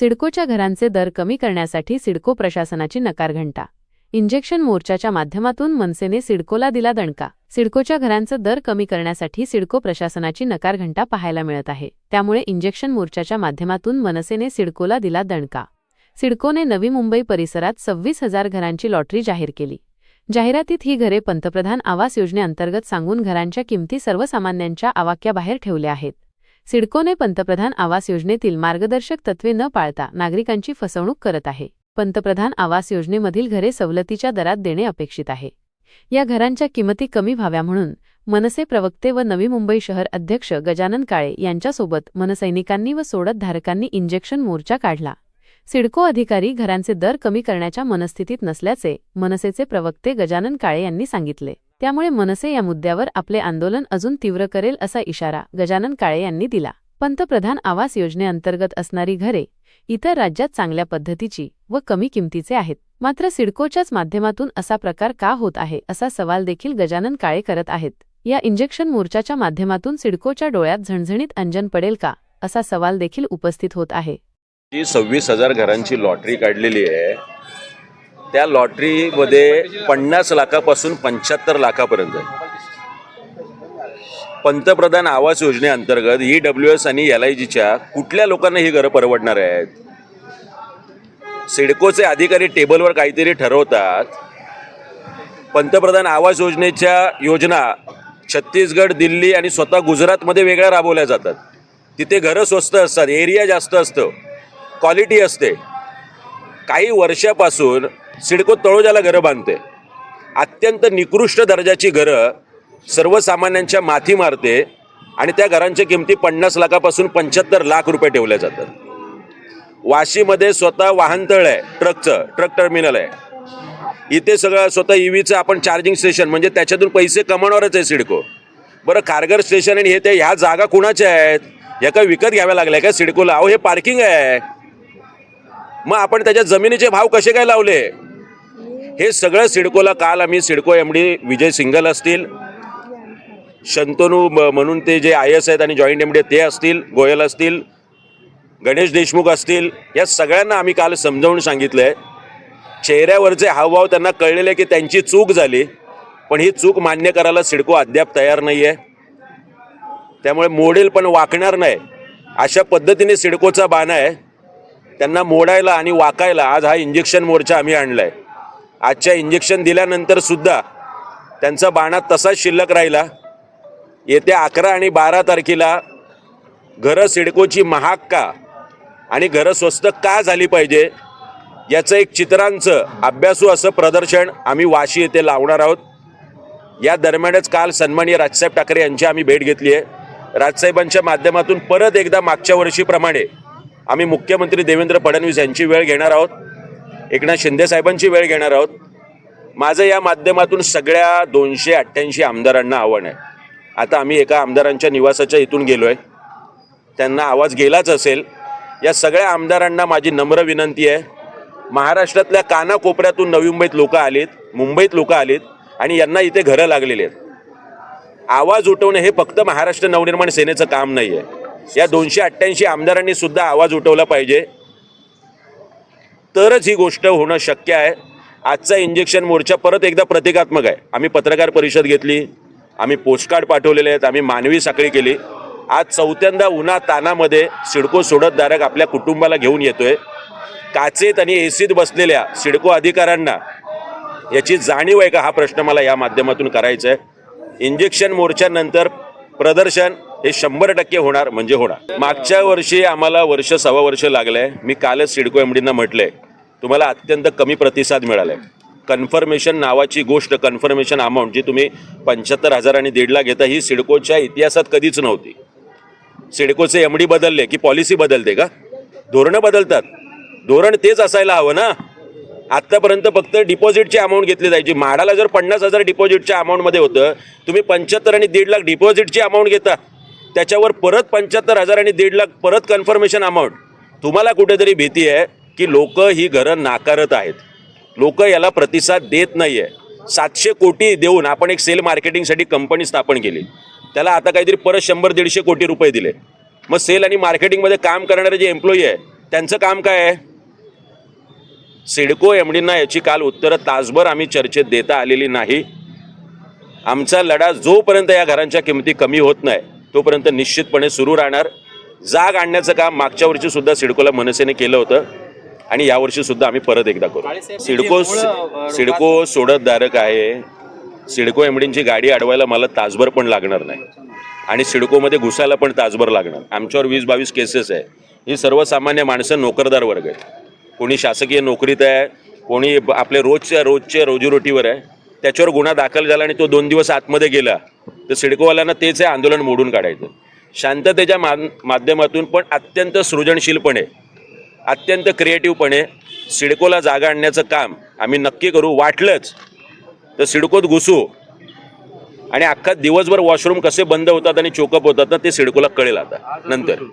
सिडकोच्या घरांचे दर कमी करण्यासाठी सिडको प्रशासनाची नकार घंटा. इंजेक्शन मोर्चाच्या माध्यमातून मनसेने सिडकोला दिला दणका. सिडकोच्या घरांचं दर कमी करण्यासाठी सिडको प्रशासनाची नकार घंटा पाहायला मिळत आहे. त्यामुळे इंजेक्शन मोर्चाच्या माध्यमातून मनसेने सिडकोला दिला दणका. सिडकोने नवी मुंबई परिसरात सव्वीस हजार घरांची लॉटरी जाहीर केली. जाहिरातीत ही घरे पंतप्रधान आवास योजनेअंतर्गत सांगून घरांच्या किमती सर्वसामान्यांच्या आवाक्याबाहेर ठेवल्या आहेत. सिडकोने पंतप्रधान आवास योजनेतील मार्गदर्शक तत्वे न पाळता नागरिकांची फसवणूक करत आहे. पंतप्रधान आवास योजनेमधील घरे सवलतीच्या दरात देणे अपेक्षित आहे. या घरांच्या किमती कमी व्हाव्या म्हणून मनसे प्रवक्ते व नवी मुंबई शहर अध्यक्ष गजानन काळे यांच्यासोबत मनसैनिकांनी व सोडतधारकांनी इंजेक्शन मोर्चा काढला. सिडको अधिकारी घरांचे दर कमी करण्याच्या मनस्थितीत नसल्याचे मनसेचे प्रवक्ते गजानन काळे यांनी सांगितले. त्यामुळे मनसे या मुद्द्यावर आपले आंदोलन अजून तीव्र करेल असा इशारा गजानन काळे यांनी दिला. पंतप्रधान आवास योजनेअंतर्गत असणारी घरे इतर राज्यात चांगल्या पद्धतीची व कमी किमतीचे आहेत. मात्र सिडकोच्याच माध्यमातून असा प्रकार का होत आहे असा सवाल देखील गजानन काळे करत आहेत. या इंजेक्शन मोर्चाच्या माध्यमातून सिडकोच्या डोळ्यात झणझणीत अंजन पडेल का असा सवाल देखील उपस्थित होत आहे. जी सव्वीस हजार घरांची लॉटरी काढलेली आहे त्या लॉटरीमध्ये पन्नास लाखापासून पंच्याहत्तर लाखापर्यंत पंतप्रधान आवास योजनेअंतर्गत ई डब्ल्यू एस आणि एल आय जीच्या कुठल्या लोकांना ही घरं परवडणार आहेत? सिडकोचे अधिकारी टेबलवर काहीतरी ठरवतात. पंतप्रधान आवास योजनेच्या योजना छत्तीसगड दिल्ली आणि स्वतः गुजरातमध्ये वेगळ्या राबवल्या जातात. तिथे घरं स्वस्त असतात एरिया जास्त असतं क्वालिटी असते. काही वर्षापासून सिडको तळोजाला घरं बांधते. अत्यंत निकृष्ट दर्जाची घरं सर्वसामान्यांच्या माथी मारते आणि त्या घरांच्या किमती पन्नास लाखापासून पंच्याहत्तर लाख रुपये ठेवल्या जातात. वाशीमध्ये स्वतः वाहनतळ आहे ट्रकचं ट्रक टर्मिनल आहे. इथे सगळं स्वतः ईव्हीचं आपण चार्जिंग स्टेशन म्हणजे त्याच्यातून पैसे कमावणारच आहे सिडको. बरं खारघर स्टेशन आणि हे ते ह्या जागा कुणाच्या आहेत? या काय विकत घ्याव्या लागल्या का सिडकोला? अहो हे पार्किंग आहे. मग आपण त्याच्या जमिनीचे भाव कसे काय लावले? हे सगळं सिडकोला काल आम्ही सिडको एम डी विजय सिंगल असतील शंतनू म्हणून ते जे आय एस आहेत आणि जॉईंट एम डी ते असतील गोयल असतील गणेश देशमुख असतील या सगळ्यांना आम्ही काल समजावून सांगितलं आहे चेहऱ्यावरचे हावभाव त्यांना कळलेले की त्यांची चूक झाली पण ही चूक मान्य करायला सिडको अद्याप तयार नाही आहे त्यामुळे मोडेल पण वाकणार नाही. अशा पद्धतीने सिडकोचा बाणा आहे. त्यांना मोडायला आणि वाकायला आज हा इंजेक्शन मोर्चा आम्ही आणला आहे आजच्या इंजेक्शन दिल्यानंतर सुद्धा त्यांचा बाणा तसाच शिल्लक राहिला. येत्या अकरा आणि बारा तारखेला घरं सिडकोची महाग का? आणि घरं स्वस्त का झाली पाहिजे? याचं एक चित्रांचं अभ्यासू असं प्रदर्शन आम्ही वाशी येथे लावणार आहोत. या दरम्यानच काल सन्माननीय राजसाहेब ठाकरे यांची आम्ही भेट घेतली आहे. राजसाहेबांच्या माध्यमातून परत एकदा मागच्या वर्षीप्रमाणे आम्ही मुख्यमंत्री देवेंद्र फडणवीस यांची वेळ घेणार आहोत. एकनाथ शिंदे साहेबांची वेळ घेणार आहोत. माझं या माध्यमातून सगळ्या दोनशे अठ्ठ्याऐंशी आमदारांना आव्हान आहे. आता आम्ही एका आमदारांच्या निवासाच्या इथून गेलो आहे त्यांना आवाज गेलाच असेल. या सगळ्या आमदारांना माझी नम्र विनंती आहे. महाराष्ट्रातल्या कानाकोपऱ्यातून नवी मुंबईत लोक आलीत मुंबईत लोक आलीत आणि यांना इथे घरं लागलेली आहेत. आवाज उठवणे हे फक्त महाराष्ट्र नवनिर्माण सेनेचं काम नाही आहे या दोनशे अठ्ठ्याऐंशी आमदारांनी सुद्धा आवाज उठवला पाहिजे. तरच ही गोष्ट होणं शक्य आहे. आजचा इंजेक्शन मोर्चा परत एकदा प्रतिकात्मक आहे. आम्ही पत्रकार परिषद घेतली आम्ही पोस्टकार्ड पाठवलेले आहेत आम्ही मानवी साखळी केली. आज चौथ्यांदा उन्हा तानामध्ये सिडको सोडतधारक आपल्या कुटुंबाला घेऊन येतोय. काचेत आणि एसीत बसलेल्या सिडको अधिकाऱ्यांना याची जाणीव आहे का हा प्रश्न मला या माध्यमातून करायचा आहे इंजेक्शन मोर्चानंतर प्रदर्शन हे शंभर टक्के होणार म्हणजे होणार. मागच्या वर्षी आम्हाला वर्ष सव्वा वर्ष लागलंय. मी कालच सिडको एम म्हटलं म्हटलंय. तुम्हाला अत्यंत कमी प्रतिसाद मिळाला आहे कन्फर्मेशन नावाची गोष्ट कन्फर्मेशन अमाऊंट जी तुम्ही पंच्याहत्तर हजार आणि दीड लाख घेता ही सिडकोच्या इतिहासात कधीच नव्हती. सिडकोचे एम डी बदलले की पॉलिसी बदलते का? धोरणं बदलतात. धोरण तेच असायला हवं ना? आत्तापर्यंत फक्त डिपॉझिटची अमाऊंट घेतली जायची. माडाला जर पन्नास हजार डिपॉझिटच्या अमाऊंटमध्ये होतं तुम्ही पंच्याहत्तर आणि दीड लाख डिपॉझिटची अमाऊंट घेता. त्याच्यावर परत पंच्याहत्तर हजार आणि दीड लाख परत कन्फर्मेशन अमाऊंट तुम्हाला कुठेतरी भीती आहे. की लोक ही घरं नाकारत आहेत. लोक याला प्रतिसाद देत नाही आहे सातशे कोटी देऊन आपण एक सेल मार्केटिंगसाठी कंपनी स्थापन केली. त्याला आता काहीतरी परत शंभर दीडशे कोटी रुपये दिले. मग सेल आणि मार्केटिंगमध्ये काम करणारे जे एम्प्लॉई आहे त्यांचं काम काय आहे? सिडको एमडींना याची काल उत्तरं तासभर आम्ही चर्चेत देता आलेली नाही. आमचा लढा जोपर्यंत या घरांच्या किमती कमी होत नाही तोपर्यंत निश्चितपणे सुरू राहणार. जाग आणण्याचं काम मागच्या वर्षीसुद्धा सिडकोला मनसेने केलं होतं. आणि यावर्षी सुद्धा आम्ही परत एकदा करू. सिडको सिडको सोडतधारक आहे. सिडको एमडींची गाडी अडवायला मला तासभर पण लागणार नाही. आणि सिडकोमध्ये घुसायला पण तासभर लागणार. आमच्यावर वीस बावीस केसेस आहे. ही सर्वसामान्य माणसं नोकरदार वर्ग आहेत. कोणी शासकीय नोकरीत आहे कोणी आपले रोजच्या रोजच्या रोजीरोटीवर आहे. त्याच्यावर गुन्हा दाखल झाला आणि तो दोन दिवस आतमध्ये गेला तर सिडकोवाल्यांना तेच आहे आंदोलन मोडून काढायचं. शांततेच्या मा माध्यमातून पण अत्यंत सृजनशीलपणे अत्यंत क्रिएटिव्हपणे सिडकोला जागा आणण्याचं काम आम्ही नक्की करू. वाटलंच. तर सिडकोत घुसू. आणि अख्खा दिवसभर वॉशरूम कसे बंद होतात आणि चोकअप होतात ना ते सिडकोला कळेल आता. नंतर.